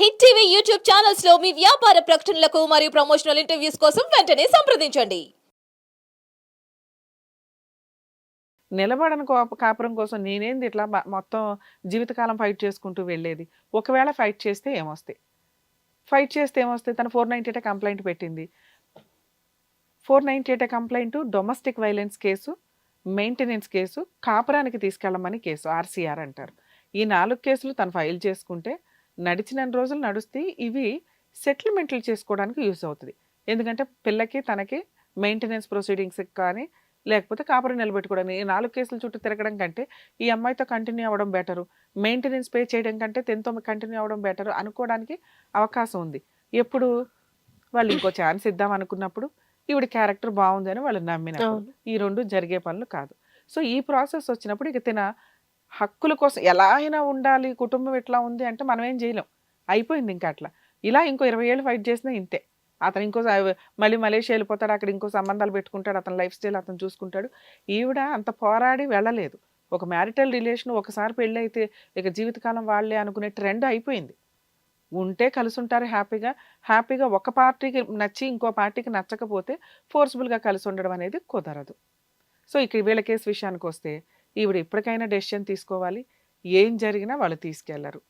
Hit TV YouTube ఛానల్స్లో మీ వ్యాపార ప్రకటనలకు మరియు ప్రమోషనల్ ఇంటర్వ్యూస్ కోసం వెంటనే సంప్రదించండి. నిలబడని కోప కాపురం కోసం నేనేంది ఇట్లా మొత్తం జీవితకాలం ఫైట్ చేసుకుంటూ వెళ్ళేది? ఒకవేళ ఫైట్ చేస్తే ఏమొస్తాయి? ఫైట్ చేస్తే ఏమొస్తాయి? తను ఫోర్ నైంటీ ఎయిట్ కంప్లైంట్ పెట్టింది. Four ninety eight complaint domestic violence case maintenance case కాపురానికి తీసుకెళ్ళమని కేసు ఆర్సీఆర్ అంటారు. ఈ నాలుగు కేసులు తను ఫైల్ చేసుకుంటే నడిచిన రోజులు నడుస్తే ఇవి సెటిల్మెంట్లు చేసుకోవడానికి యూస్ అవుతుంది. ఎందుకంటే పిల్లకి తనకి మెయింటెనెన్స్ ప్రొసీడింగ్స్ కానీ లేకపోతే కాపురం నిలబెట్టుకోవడానికి ఈ నాలుగు కేసుల చుట్టూ తిరగడం కంటే ఈ అమ్మాయితో కంటిన్యూ అవ్వడం బెటరు. మెయింటెనెన్స్ పే చేయడం కంటే టెన్త్ కంటిన్యూ అవ్వడం బెటరు అనుకోవడానికి అవకాశం ఉంది. ఎప్పుడు వాళ్ళు ఇంకో ఛాన్స్ ఇద్దాం అనుకున్నప్పుడు ఈవిడ క్యారెక్టర్ బాగుంది అని వాళ్ళు నమ్మినప్పుడు ఈ రెండు జరిగే పనులు కాదు. సో ఈ ప్రాసెస్ వచ్చినప్పుడు ఇక తిన హక్కుల కోసం ఎలా అయినా ఉండాలి కుటుంబం ఎట్లా ఉంది అంటే మనం ఏం చేయలేం. అయిపోయింది ఇంకా అట్లా. ఇలా ఇంకో ఇరవై ఏళ్ళు ఫైట్ చేసినా ఇంతే. అతను ఇంకో స- మళ్ళీ మలేషియా వెళ్ళిపోతాడు అక్కడ ఇంకో సంబంధాలు పెట్టుకుంటాడు అతని లైఫ్ స్టైల్ అతను చూసుకుంటాడు. ఈవిడ అంత పోరాడి వెళ్ళలేదు. ఒక మ్యారిటల్ రిలేషన్ ఒకసారి పెళ్ళి అయితే ఇక జీవితకాలం వాళ్ళే అనుకునే ట్రెండ్ అయిపోయింది. ఉంటే కలిసి ఉంటారు హ్యాపీగా. హ్యాపీగా ఒక పార్టీకి నచ్చి ఇంకో పార్టీకి నచ్చకపోతే ఫోర్స్ఫుల్గా కలిసి ఉండడం అనేది కుదరదు. సో ఇక్కడ వీళ్ళ కేసు విషయానికి వస్తే ఈవిడ ఇప్పటికైనా డెసిషన్ తీసుకోవాలి. ఏం జరిగినా వాళ్ళు తీసుకెళ్ళరు.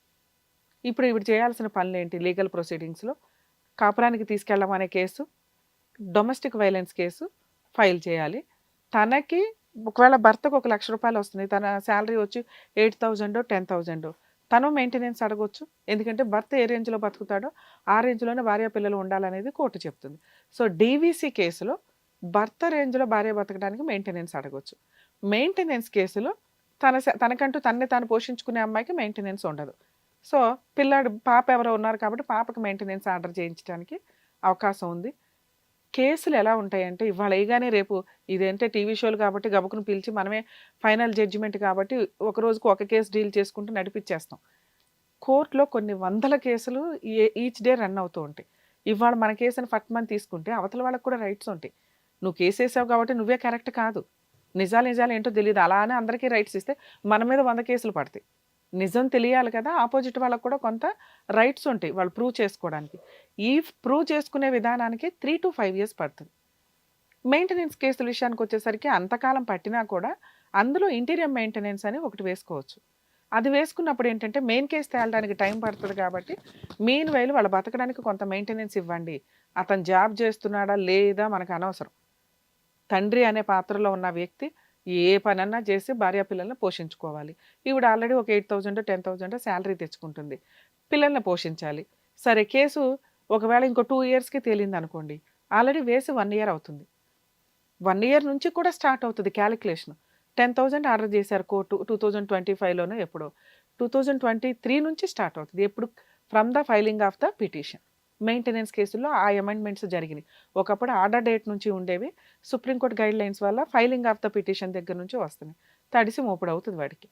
ఇప్పుడు ఈవిడ చేయాల్సిన పనులు ఏంటి లీగల్ ప్రొసీడింగ్స్లో కాపురానికి తీసుకెళ్ళమనే case domestic violence case file చేయాలి. తనకి ఒకవేళ భర్తకు ఒక లక్ష రూపాయలు వస్తుంది. తన శాలరీ వచ్చి ఎయిట్ థౌజండ్ టెన్ థౌజండ్. తను మెయింటెనెన్స్ అడగొచ్చు. ఎందుకంటే భర్త ఏ రేంజ్లో బతుకుతాడో ఆ రేంజ్లోనే భార్య పిల్లలు ఉండాలనేది కోర్టు చెప్తుంది. సో డీవీసీ కేసులో భర్త రేంజ్లో భార్య బతకడానికి మెయింటెనెన్స్ అడగొచ్చు. మెయింటెనెన్స్ కేసులో తన స- తనకంటూ తన్నే తాను పోషించుకునే అమ్మాయికి మెయింటెనెన్స్ ఉండదు. సో పిల్లాడు పాప ఎవరో ఉన్నారు కాబట్టి పాపకి మెయింటెనెన్స్ ఆర్డర్ చేయించడానికి అవకాశం ఉంది. కేసులు ఎలా ఉంటాయంటే ఇవాళ వేయగానే రేపు ఇదంటే టీవీ షోలు కాబట్టి గబుకును పిలిచి మనమే ఫైనల్ జడ్జిమెంట్ కాబట్టి ఒక రోజుకు ఒక కేసు డీల్ చేసుకుంటూ నడిపించేస్తాం కోర్టులో కొన్ని వందల కేసులు ఈచ్ డే రన్ అవుతూ ఉంటాయి. ఇవాళ మన కేసుని ఫట్మని తీసుకుంటే అవతల వాళ్ళకి కూడా రైట్స్ ఉంటాయి. నువ్వు కేసు వేసావు కాబట్టి నువ్వే కరెక్ట్ కాదు. నిజాలు నిజాలు ఏంటో తెలియదు అలానే అందరికీ రైట్స్ ఇస్తే మన మీద వంద కేసులు పడతాయి. నిజం తెలియాలి కదా ఆపోజిట్ వాళ్ళకు కూడా కొంత రైట్స్ ఉంటాయి వాళ్ళు ప్రూవ్ చేసుకోవడానికి. ఈ ప్రూవ్ చేసుకునే విధానానికి త్రీ టు ఫైవ్ ఇయర్స్ పడుతుంది. మెయింటెనెన్స్ కేసుల విషయానికి వచ్చేసరికి అంతకాలం పట్టినా కూడా అందులో ఇంటీరియర్ మెయింటెనెన్స్ అని ఒకటి వేసుకోవచ్చు. అది వేసుకున్నప్పుడు ఏంటంటే మెయిన్ కేసు తేలడానికి టైం పడుతుంది కాబట్టి మెయిన్ వైలు వాళ్ళు బతకడానికి కొంత మెయింటెనెన్స్ ఇవ్వండి. అతను జాబ్ చేస్తున్నాడా లేదా మనకు అనవసరం. తండ్రి అనే పాత్రలో ఉన్న వ్యక్తి ఏ పనన్నా చేసి భార్య పిల్లల్ని పోషించుకోవాలి. ఈవిడ ఆల్రెడీ ఒక eight thousand ten thousand salary తెచ్చుకుంటుంది. పిల్లల్ని పోషించాలి. సరే కేసు ఒకవేళ ఇంకో టూ ఇయర్స్కి తేలింది అనుకోండి ఆల్రెడీ వేసి వన్ ఇయర్ అవుతుంది. వన్ ఇయర్ నుంచి కూడా స్టార్ట్ అవుతుంది క్యాలిక్యులేషన్. టెన్ థౌజండ్ ఆర్డర్ చేశారు కోర్టు టూ థౌజండ్ ట్వంటీ ఫైవ్లోనో ఎప్పుడో. టూ థౌజండ్ ట్వంటీ త్రీ నుంచి స్టార్ట్ అవుతుంది. ఎప్పుడు from the filing of the petition. Maintenance కేసుల్లో ఆ అమెండ్మెంట్స్ జరిగినాయి. ఒకప్పుడు ఆర్డర్ డేట్ నుంచి ఉండేవి సుప్రీంకోర్టు గైడ్ లైన్స్ వల్ల ఫైలింగ్ ఆఫ్ ద పిటిషన్ దగ్గర నుంచి వస్తున్నాయి. తడిసి మోపుడు అవుతుంది వాడికి.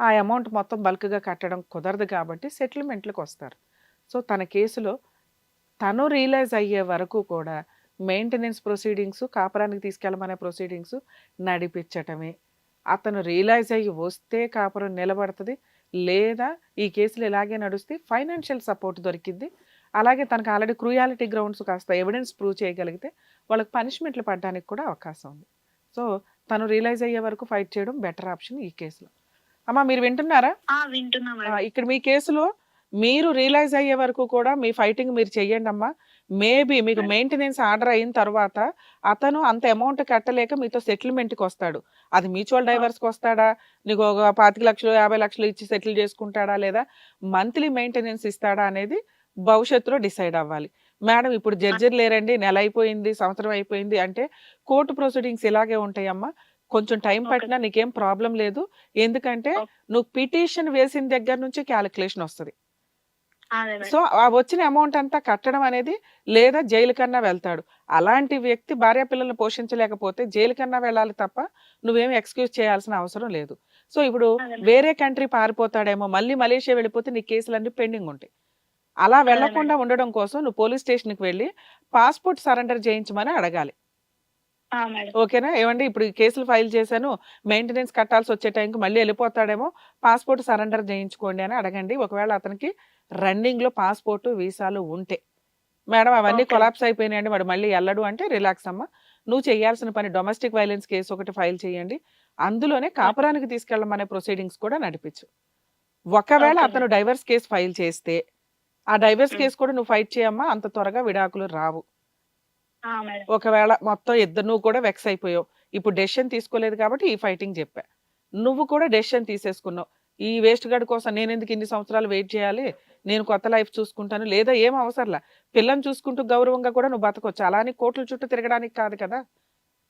ఆ అమౌంట్ మొత్తం బల్క్గా కట్టడం కుదరదు కాబట్టి సెటిల్మెంట్లకు వస్తారు. సో తన కేసులో తను రియలైజ్ అయ్యే వరకు కూడా మెయింటెనెన్స్ ప్రొసీడింగ్స్ కాపురానికి తీసుకెళ్ళమనే ప్రొసీడింగ్స్ నడిపించటమే అతను రియలైజ్ అయ్యి వస్తే కాపురం నిలబడుతుంది. లేదా ఈ కేసులు ఇలాగే నడుస్తే ఫైనాన్షియల్ సపోర్ట్ దొరికింది అలాగే తనకు ఆల్రెడీ క్రూయాలిటీ గ్రౌండ్స్ కాస్త ఎవిడెన్స్ ప్రూవ్ చేయగలిగితే వాళ్ళకి పనిష్మెంట్లు పడడానికి కూడా అవకాశం ఉంది. సో తను రియలైజ్ అయ్యే వరకు ఫైట్ చేయడం బెటర్ ఆప్షన్ ఈ కేసులో. అమ్మా మీరు వింటున్నారా? ఇక్కడ మీ కేసులో మీరు రియలైజ్ అయ్యే వరకు కూడా మీ ఫైటింగ్ మీరు చెయ్యండి అమ్మా. మేబీ మీకు మెయింటెనెన్స్ ఆర్డర్ అయిన తర్వాత అతను అంత అమౌంట్ కట్టలేక మీతో సెటిల్మెంట్కి వస్తాడు. అది మ్యూచువల్ డైవర్స్కి వస్తాడా? నీకు ఒక పాతిక లక్షలు యాభై లక్షలు ఇచ్చి సెటిల్ చేసుకుంటాడా లేదా? మంత్లీ మెయింటెనెన్స్ ఇస్తాడా అనేది భవిష్యత్తులో డిసైడ్ అవ్వాలి. మేడం ఇప్పుడు జడ్జర్ లేరండి నెల అయిపోయింది సంవత్సరం అయిపోయింది అంటే కోర్టు ప్రొసీడింగ్స్ ఇలాగే ఉంటాయమ్మా. కొంచెం టైం. పట్టినా నీకేం ప్రాబ్లం లేదు. ఎందుకంటే. నువ్వు పిటిషన్ వేసిన దగ్గర నుంచి క్యాలిక్యులేషన్ వస్తుంది. సో ఆ వచ్చిన అమౌంట్ అంతా కట్టడం అనేది లేదా జైలు కన్నా వెళ్తాడు. అలాంటి వ్యక్తి భార్య పిల్లల్ని పోషించలేకపోతే జైలు కన్నా వెళ్ళాలి తప్ప నువ్వేమి ఎక్స్క్యూజ్ చేయాల్సిన అవసరం లేదు. సో ఇప్పుడు. వేరే కంట్రీ పారిపోతాడేమో మళ్ళీ మలేషియా వెళ్ళిపోతే నీ కేసులన్నీ పెండింగ్ ఉంటాయి అలా వెళ్ళకుండా ఉండడం కోసం నువ్వు పోలీస్ స్టేషన్కి వెళ్ళి పాస్పోర్ట్ సరెండర్ చేయించమని అడగాలి. ఓకేనా? ఏమండి ఇప్పుడు కేసులు ఫైల్ చేశాను. మెయింటెనెన్స్ కట్టాల్సి వచ్చే టైంకి మళ్ళీ వెళ్ళిపోతాడేమో పాస్పోర్ట్ సరెండర్ చేయించుకోండి అని అడగండి. ఒకవేళ అతనికి రన్నింగ్లో పాస్పోర్ట్ వీసాలు ఉంటే. మేడం అవన్నీ. కొలాప్స్ అయిపోయినాయండి. వాడు మళ్ళీ వెళ్ళడు అంటే రిలాక్స్ అమ్మా. నువ్వు చేయాల్సిన పని డొమెస్టిక్ వైలెన్స్ కేసు ఒకటి ఫైల్ చేయండి. అందులోనే కాపురానికి తీసుకెళ్ళమనే ప్రొసీడింగ్స్ కూడా నడిపించు ఒకవేళ. అతను డైవర్స్ కేసు ఫైల్ చేస్తే ఆ డైవర్స్. కేసు కూడా నువ్వు ఫైట్ చేయమ్మా అంత త్వరగా విడాకులు రావు. ఒకవేళ మొత్తం ఇద్దరు నువ్వు కూడా వెక్స్ అయిపోయావు. ఇప్పుడు డెసిషన్ తీసుకోలేదు కాబట్టి ఈ ఫైటింగ్ చెప్పా. నువ్వు కూడా డెసిషన్ తీసేసుకున్నావు. ఈ వేస్ట్ గడ్ కోసం నేను ఎందుకు ఇన్ని సంవత్సరాలు వెయిట్ చేయాలి? నేను కొత్త లైఫ్ చూసుకుంటాను. లేదా ఏం అవసరంలా. పిల్లని చూసుకుంటూ గౌరవంగా కూడా నువ్వు బతకొచ్చు. అలా అని కోట్ల చుట్టూ తిరగడానికి కాదు కదా.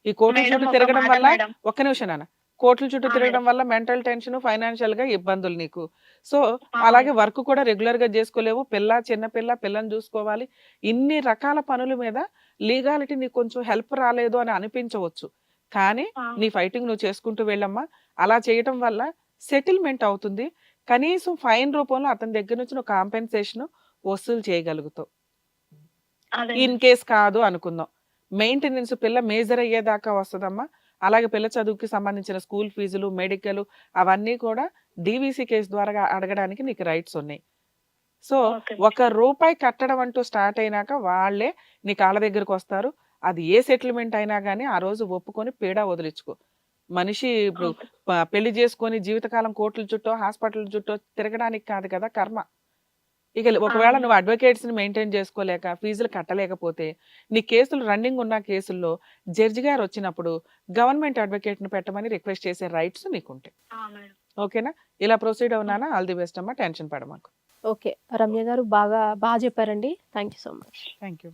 ఈ కోట్ల చుట్టూ తిరగడం వల్ల. ఒక్క నిమిషం నాన్న. కోట్ల చుట్టూ తిరగడం వల్ల మెంటల్ టెన్షన్ ఫైనాన్షియల్గా ఇబ్బందులు నీకు. సో అలాగే వర్క్ కూడా రెగ్యులర్గా చేసుకోలేవు. పిల్ల చిన్న పిల్ల పిల్లని చూసుకోవాలి. ఇన్ని రకాల పనుల మీద లీగాలిటీ నీకు కొంచెం హెల్ప్ రాలేదు అని అనిపించవచ్చు. కానీ నీ ఫైటింగ్ నువ్వు చేసుకుంటూ వెళ్ళమ్మా. అలా చేయటం వల్ల సెటిల్మెంట్ అవుతుంది. కనీసం ఫైన్ రూపంలో అతని దగ్గర నుంచి నువ్వు కాంపెన్సేషన్ వసూలు చేయగలుగుతావు. ఇన్ కేస్ కాదు అనుకుందాం. మెయింటెనెన్స్ పిల్ల మేజర్ అయ్యేదాకా వస్తుందమ్మా. అలాగే పిల్ల చదువుకి సంబంధించిన స్కూల్ ఫీజులు మెడికల్ అవన్నీ కూడా డీవీసీ కేసు ద్వారా అడగడానికి నీకు రైట్స్ ఉన్నాయి. సో. ఒక రూపాయి కట్టడం అంటూ స్టార్ట్ అయినాక వాళ్ళే నీ కాళ్ళ దగ్గరకు వస్తారు. అది ఏ సెటిల్మెంట్ అయినా కానీ ఆ రోజు ఒప్పుకొని పీడ వదిలించుకో. మనిషి ఇప్పుడు పెళ్ళి చేసుకొని జీవితకాలం కోట్ల చుట్టూ హాస్పిటల్ చుట్టూ తిరగడానికి కాదు కదా కర్మ. ఇక ఒకవేళ. నువ్వు అడ్వకేట్స్ని మెయింటైన్ చేసుకోలేక ఫీజులు కట్టలేకపోతే నీ కేసులు రన్నింగ్ ఉన్న కేసుల్లో జడ్జి గారు వచ్చినప్పుడు గవర్నమెంట్ అడ్వకేట్ని పెట్టమని రిక్వెస్ట్ చేసే రైట్స్ నీకుంటాయి. ఓకేనా? ఇలా ప్రొసీడ్ అవునానా? ఆల్ ది బెస్ట్ అమ్మా. టెన్షన్ పడమాకు. ఓకే. రమ్య గారు బాగా బాగా చెప్పారండి. Thank you so much. Thank you.